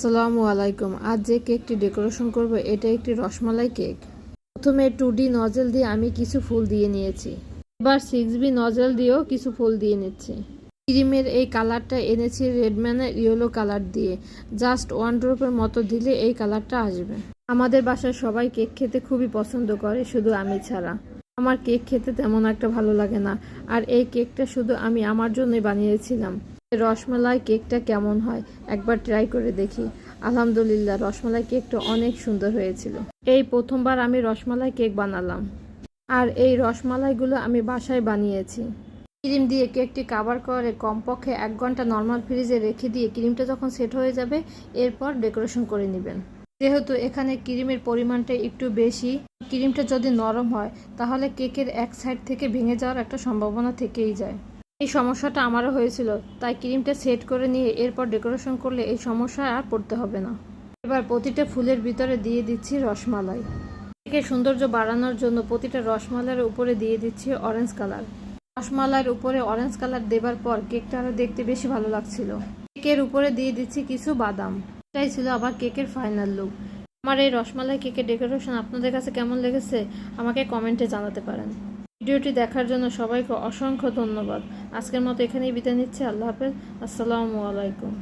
আসসালামু আলাইকুম। আজ যে কেকটি ডেকোরেশন করব, এটা একটি রসমালাই কেক। প্রথমে টু ডি নজেল দিয়ে আমি কিছু ফুল দিয়ে নিয়েছি। এবার সিক্স বি নজেল দিয়েও কিছু ফুল দিয়ে নিচ্ছি। ক্রিমের এই কালারটা এনেছি রেডম্যানের ইয়েলো কালার দিয়ে। জাস্ট ওয়ান ড্রপের মতো দিলে এই কালারটা আসবে। আমাদের বাসায় সবাই কেক খেতে খুবই পছন্দ করে, শুধু আমি ছাড়া। আমার কেক খেতে তেমন একটা ভালো লাগে না। আর এই কেকটা শুধু আমি আমার জন্যই বানিয়েছিলাম। রসমালাই কেকটা কেমন হয়? একবার ট্রাই করে দেখি। আলহামদুলিল্লাহ, রসমালাই কেকটা অনেক সুন্দর হয়েছিল। এই প্রথমবার আমি রসমালাই কেক বানালাম। আর এই রসমালাইগুলো আমি বাসায় বানিয়েছি। ক্রিম দিয়ে কেকটি কাভার করে কমপক্ষে এক ঘণ্টা নর্মাল ফ্রিজে রেখে দিয়ে ক্রিমটা যখন সেট হয়ে যাবে, এরপর ডেকোরেশন করে নেবেন। যেহেতু এখানে ক্রিমের পরিমাণটা একটু বেশি, ক্রিমটা যদি নরম হয়, তাহলে কেকের এক সাইড থেকে ভেঙে যাওয়ার একটা সম্ভাবনা থেকেই যায়। এই সমস্যাটা আমারও হয়েছিল, তাই ক্রিমটা সেট করে নিয়ে এরপর ডেকোরেশন করলে এই সমস্যায় আর পড়তে হবে না। এবার প্রতিটা ফুলের ভিতরে দিয়ে দিচ্ছি রসমালাই। কেকের সৌন্দর্য বাড়ানোর জন্য প্রতিটা রসমালাইয়ের উপরে দিয়ে দিচ্ছি অরেঞ্জ কালার রসমালাইয়ের উপরে অরেঞ্জ কালার দেবার পর কেকটা আরও দেখতে বেশি ভালো লাগছিল। কেকের উপরে দিয়ে দিচ্ছি কিছু বাদাম। এটাই ছিল আবার কেকের ফাইনাল লুক আমার এই রসমালাই কেকের ডেকোরেশন আপনাদের কাছে কেমন লেগেছে, আমাকে কমেন্টে জানাতে পারেন। ভিডিওটি দেখার জন্য সবাইকে অসংখ্য ধন্যবাদ। আজকের মতো এখানেই বিদায় নিচ্ছি। আল্লাহ হাফেজ। আসসালামু আলাইকুম।